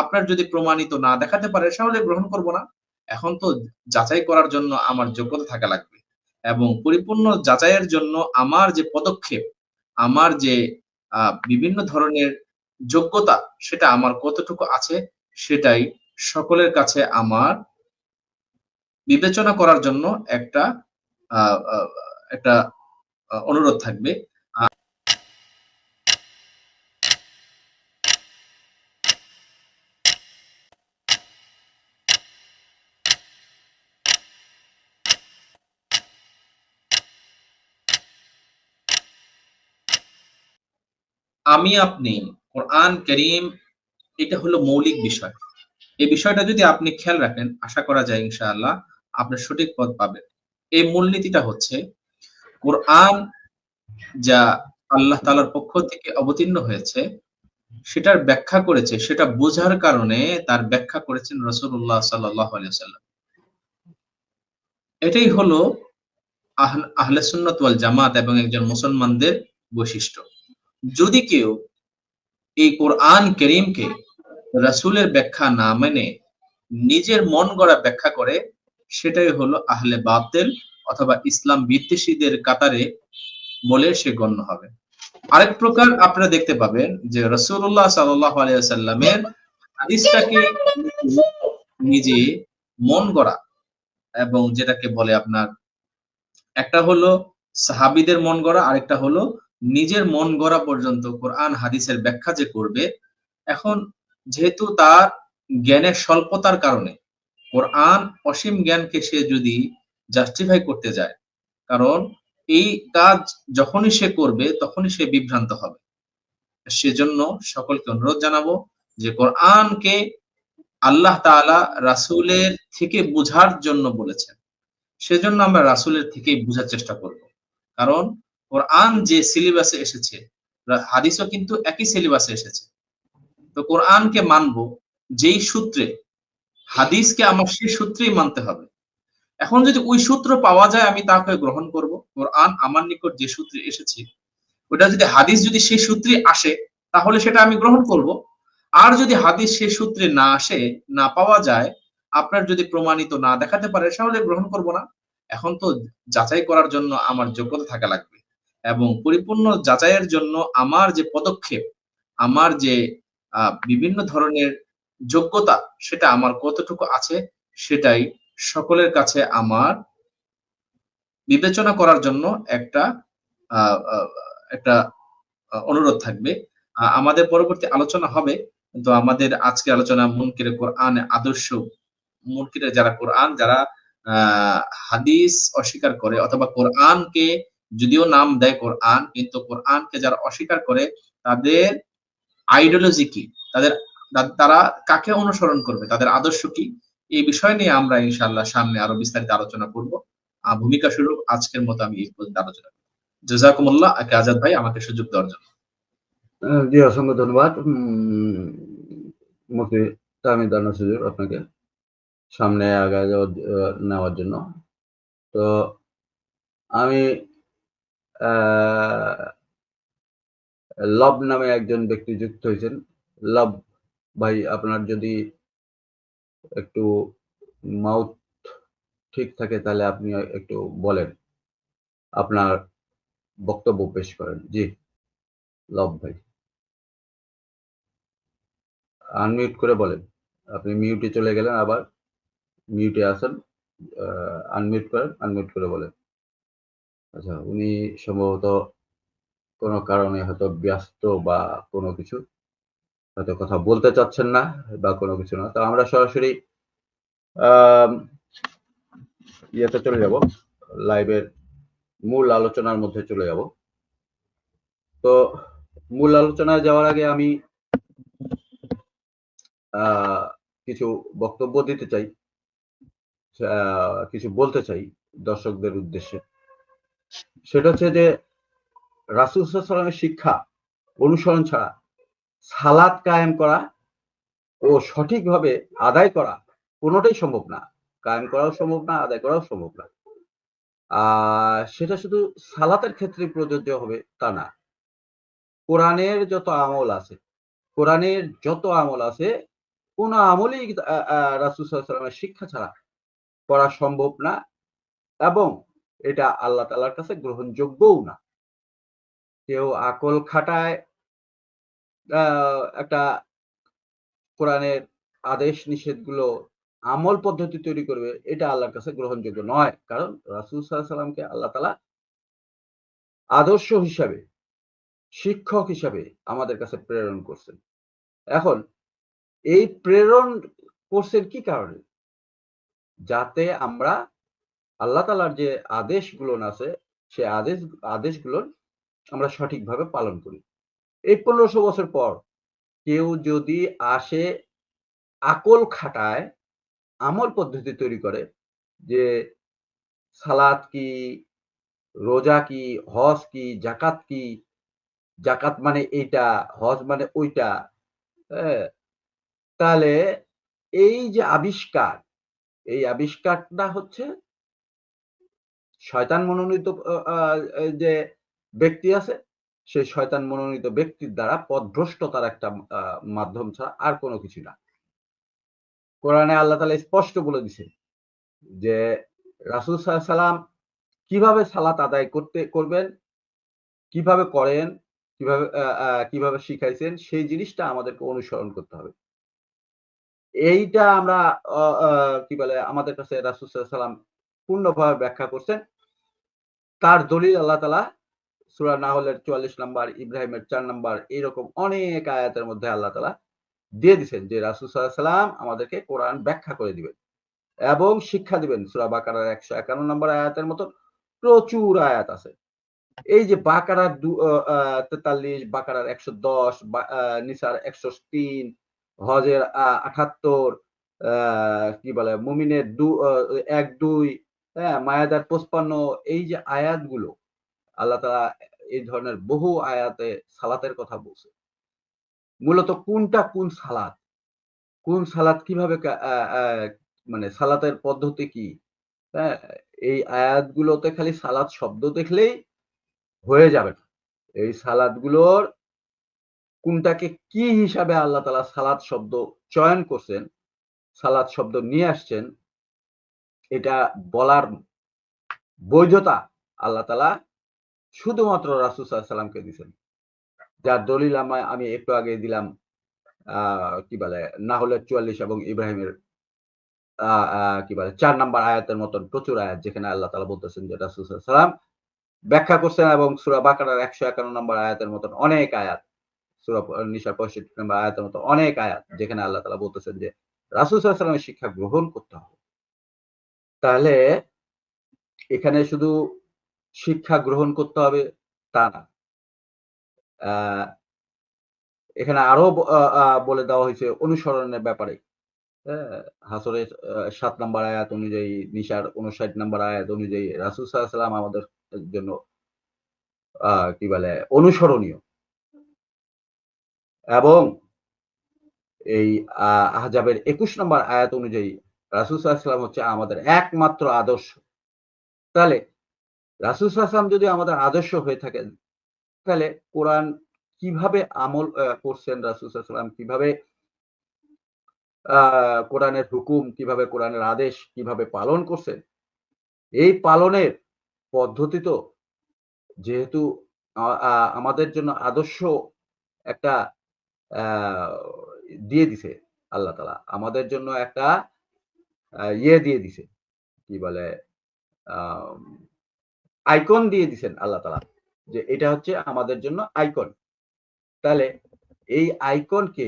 আপনার যদি প্রমাণিত না দেখাতে পারে, তাহলে গ্রহণ করব না। এখন তো যাচাই করার জন্য আমার যোগ্যতা থাকা লাগবে এবং পরিপূর্ণ যাচাইয়ের জন্য আমার যে পদক্ষেপ, আমার যে বিভিন্ন ধরনের যোগ্যতা, সেটা আমার কতটুকু আছে, সেটাই সকলের কাছে আমার বিবেচনা করার জন্য একটা একটা অনুরোধ থাকবে। আমি আপনি, কোরআন করিম, এটা হলো মৌলিক বিষয়। এই বিষয়টা যদি আপনি খেয়াল রাখেন, আশা করা যায় ইনশাআল্লাহ আপনার সঠিক পথ পাবেন। এই মূলনীতিটা হচ্ছে, কোরআন যা আল্লাহ তালার পক্ষ থেকে অবতীর্ণ হয়েছে, সেটার ব্যাখ্যা করেছে, সেটা বোঝার কারণে তার ব্যাখ্যা করেছেন রসুল্লাহ সাল্লাহ সাল্লাম এটাই হলো আহ- আহলে সুন্নাত ওয়াল জামাত এবং একজন মুসলমানদের বৈশিষ্ট্য। যদি কেউ এই কোরআন করিমকে রাসূলের ব্যাখ্যা না মেনে নিজের মন গড়া ব্যাখ্যা করে, সেটাই হলো আহলে বাতিল অথবা ইসলাম বিদ্বেষীদের কাতারে বলে সে গণ্য হবে। আরেক প্রকার আপনারা দেখতে পাবেন যে রসুল্লাহ সাল্লামের হাদিসটাকে নিজে মন গড়া এবং যেটাকে বলে আপনার, একটা হলো সাহাবিদের মন গড়া, আরেকটা হলো নিজের মন গড়া পর্যন্ত কোরআন, হাদিসের ব্যাখ্যা যে করবে, এখন যেহেতু তার জ্ঞানের স্বল্পতার কারণে, কোরআন অসীম জ্ঞানকে সে যদি জাস্টিফাই করতে যায়, কারণ এই কাজ যখনই সে করবে, তখনই সে বিভ্রান্ত হবে। সেজন্য সকলকে অনুরোধ জানাব যে কোরআনকে আল্লাহ তাআলা রাসূলের থেকে বুঝার জন্য বলেছেন। সেজন্য আমরা রাসূলের থেকেই বোঝার চেষ্টা করব। কারণ কোরআন যে সিলেবাসে এসেছে হাদিসও কিন্তু একই সিলেবাসে এসেছে। তো কোরআনকে মানবো, যেই সূত্রে, হাদিসকে আমার সেই সূত্রেই মানতে হবে। এখন যদি ওই সূত্র পাওয়া যায়, আমি তাকে গ্রহণ করব। কোরআন আমার নিকট যে সূত্রে এসেছে, ওটা যদি হাদিস যদি সেই সূত্রে আসে, তাহলে সেটা আমি গ্রহণ করব। আর যদি হাদিস সেই সূত্রে না আসে, না পাওয়া যায়, আপনার যদি প্রমাণিত না দেখাতে পারে, তাহলে গ্রহণ করব না। এখন তো যাচাই করার জন্য আমার যোগ্যতা থাকা লাগবে। এবং পরিপূর্ণ যাচাইয়ের জন্য আমার যে পদক্ষেপ, আমার যে বিভিন্ন ধরনের যোগ্যতা, সেটা আমার কতটুকু আছে, সেটাই সকলের কাছে আমার বিবেচনা করার জন্য একটা একটা অনুরোধ থাকবে। আমাদের পরবর্তী আলোচনা হবে, কিন্তু আমাদের আজকে আলোচনা মুনকিরে কোরআন আদর্শ, মুনকিরে যারা কোরআন, যারা হাদিস অস্বীকার করে অথবা কোরআনকে যদিও নাম দেয় কোরআন, কিন্তু কোরআনকে যারা অস্বীকার করে, তাদের আইডিওলজি কি? তাদের, তারা কাকে অনুসরণ করবে? তাদের আদর্শ কি? এই বিষয় নিয়ে আমরা ইনশাআল্লাহ সামনে আরও বিস্তারিত আলোচনা করব। ভূমিকা স্বরূপ আজকের মতো আমি এই পর্যন্ত আলোচনা করব জাজাকুমুল্লাহ আকে আজাদ ভাই আমাকে সুযোগ দেওয়ার জন্য। জি, অসংখ্য ধন্যবাদ। মুফতি তামিদ নসরুল আপনাকে সামনে যাওয়ার নেওয়ার জন্য। তো আমি লব নামে একজন ব্যক্তি যুক্ত হয়েছেন। লব ভাই, আপনার যদি একটু মাউথ ঠিক থাকে, তাহলে আপনি একটু বলেন। আপনার বক্তব্য পেশ করেন। জি, লব ভাই। আনমিউট করে বলেন। আপনি মিউটে চলে গেলেন, আবার মিউটে আসেন আনমিউট করেন, আনমিউট করে বলেন। আচ্ছা উনি সম্ভবত কোনো কারণে হয়তো ব্যস্ত বা কোনো কিছু হয়তো কথা বলতে চাচ্ছেন না বা কোনো কিছু না। তো আমরা সরাসরি ইয়েতে চলে যাব। লাইভের মূল আলোচনার মধ্যে চলে যাব। তো মূল আলোচনায় যাওয়ার আগে আমি কিছু বক্তব্য দিতে চাই। কিছু বলতে চাই দর্শকদের উদ্দেশ্যে। সেটা হচ্ছে যে রাসুল সাল্লামের শিক্ষা অনুসরণ ছাড়া সালাদ কায়েম করা ও সঠিকভাবে আদায় করা কোনোটাই সম্ভব না। কায়েম করাও সম্ভব না, আদায় করাও সম্ভব না। আর সেটা শুধু সালাতের ক্ষেত্রে প্রযোজ্য হবে তা না। কোরআনের যত আমল আছে, কোরআনের যত আমল আছে, কোন আমলই রাসুল সাল্লামের শিক্ষা ছাড়া করা সম্ভব না। এবং এটা আল্লাহ তালার কাছে গ্রহণযোগ্যও না। কেউ আকল খাটায় একটা কোরআনের আদেশ নিষেধগুলো আমল পদ্ধতি তৈরি করবে, এটা আল্লাহর কাছে গ্রহণযোগ্য নয়। কারণ রাসুল সাল্লামকে আল্লাহ তালা আদর্শ হিসাবে, শিক্ষক হিসাবে আমাদের কাছে প্রেরণ করছেন। এখন, এই প্রেরণ করছেন কি কারণে? যাতে আমরা আল্লাহ তালার যে আদেশগুলো আছে, সে আদেশ, আদেশগুলো আমরা সঠিকভাবে পালন করি। এই পনেরোশো বছর পর কেউ যদি আসে, আকল খাটায়, আমল পদ্ধতি তৈরি করে যে সালাদ কি, রোজা কি, হজ কি জাকাত কি জাকাত মানে এইটা, হজ মানে ওইটা হ্যাঁ তাহলে এই যে আবিষ্কার, এই আবিষ্কারটা হচ্ছে শয়তান মনোনীত যে ব্যক্তি আছে সেই শয়তান মনোনীত ব্যক্তির দ্বারা পথভ্রষ্টতার একটা মাধ্যম ছাড়া আর কোনো কিছু না। কোরআনে আল্লাহ তালা স্পষ্ট বলে দিছে যে, রাসুল সাল্লাম কীভাবে সালাত আদায় করতে, করবেন, কীভাবে করেন, কীভাবে কীভাবে শিখাইছেন, সেই জিনিসটা আমাদেরকে অনুসরণ করতে হবে। এইটা আমরা কি বলে, আমাদের কাছে রাসুল সাল্লাম পূর্ণভাবে ব্যাখ্যা করছেন। তার দলিল আল্লাহ তালা সুরা নাহলের চুয়াল্লিশ নাম্বার, ইব্রাহিমের চার নাম্বার এইরকম অনেক আয়াতের মধ্যে আল্লাহ তালা দিয়ে দিচ্ছেন যে রাসুল সাল্লাম আমাদেরকে কোরআন ব্যাখ্যা করে দিবেন এবং শিক্ষা দিবেন। সুরা বাকারার একশো একান্ন নম্বর আয়াতের মতো প্রচুর আয়াত আছে। এই যে বাকারার দু তেতাল্লিশ, বাকারার একশো দশ নিসার একশো তিন, হজের, আহ, আঠাত্তর কি বলে, মুমিনের দু এক, দুই হ্যাঁ মায়াদার পঁচপান্ন, এই যে আয়াতগুলো, আল্লাহ তালা এই ধরনের বহু আয়াতে সালাতের কথা বলছে। মূলত কোনটা কোন সালাত? কোন সালাত কীভাবে মানে সালাতের পদ্ধতি কি? হ্যাঁ এই আয়াতগুলোতে খালি সালাত শব্দ দেখলেই হয়ে যাবে না। এই সালাদগুলোর কোনটাকে কি হিসাবে আল্লাহ তালা সালাদ শব্দ চয়ন করছেন সালাদ শব্দ নিয়ে আসছেন এটা বলার বৈধতা আল্লাহ তালা শুধুমাত্র রাসুল সাল্লামকে দিয়েছেন। যার দলিল আমায়, আমি একটু আগে দিলাম কি বলে না হলে চুয়াল্লিশ এবং ইব্রাহিমের কি বলে, চার নাম্বার আয়াতের মতন প্রচুর আয়াত যেখানে আল্লাহ তালা বলতেছেন যে রাসুল সাল্লাম ব্যাখ্যা করছেন এবং সুরা বাকারার একশো একান্ন নম্বর আয়াতের মতন অনেক আয়াত, সুরা নিশার পঁয়ষট্টি নম্বর আয়াতের মতো অনেক আয়াত যেখানে আল্লাহ তালা বলতেছেন যে রাসুল সাল্লামের শিক্ষা গ্রহণ করতে হবে। তাহলে এখানে শুধু শিক্ষা গ্রহণ করতে হবে তা না। এখানে আরও বলে দেওয়া হয়েছে অনুসরণের ব্যাপারে। হাসরের সাত নম্বর আয়াত অনুযায়ী নিশার উনষাট নম্বর আয়াত অনুযায়ী রাসুল সাল্লাম আমাদের জন্য কি বলে অনুসরণীয়। এবং এই আহ, আহজাবের একুশ নম্বর আয়াত অনুযায়ী রাসুল সাল্লাম হচ্ছে আমাদের একমাত্র আদর্শ। তাহলে রাসুল সাল্লাম যদি আমাদের আদর্শ হয়ে থাকেন, তাহলে কোরআন কীভাবে আমল করছেন রাসুল সাল্লাম কীভাবে কোরআনের হুকুম, কীভাবে কোরআনের আদেশ, কীভাবে পালন করছেন? এই পালনের পদ্ধতি তো যেহেতু আমাদের জন্য আদর্শ একটা দিয়ে দিছে আল্লাহ তালা আমাদের জন্য একটা ইয়ে দিয়ে দিছে। কি বলে আইকন দিয়ে দিছেন আল্লাহ তালা যে এটা হচ্ছে আমাদের জন্য আইকন তাহলে এই আইকনকে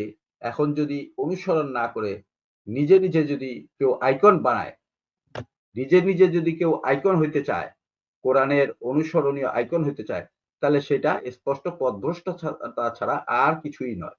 এখন যদি অনুসরণ না করে নিজে নিজে যদি কেউ আইকন বানায়, নিজে নিজে যদি কেউ আইকন হইতে চায়, কোরআনের অনুসরণীয় আইকন হইতে চায়, তাহলে সেটা স্পষ্ট পথভ্রষ্ট ছাড়া আর কিছুই নয়।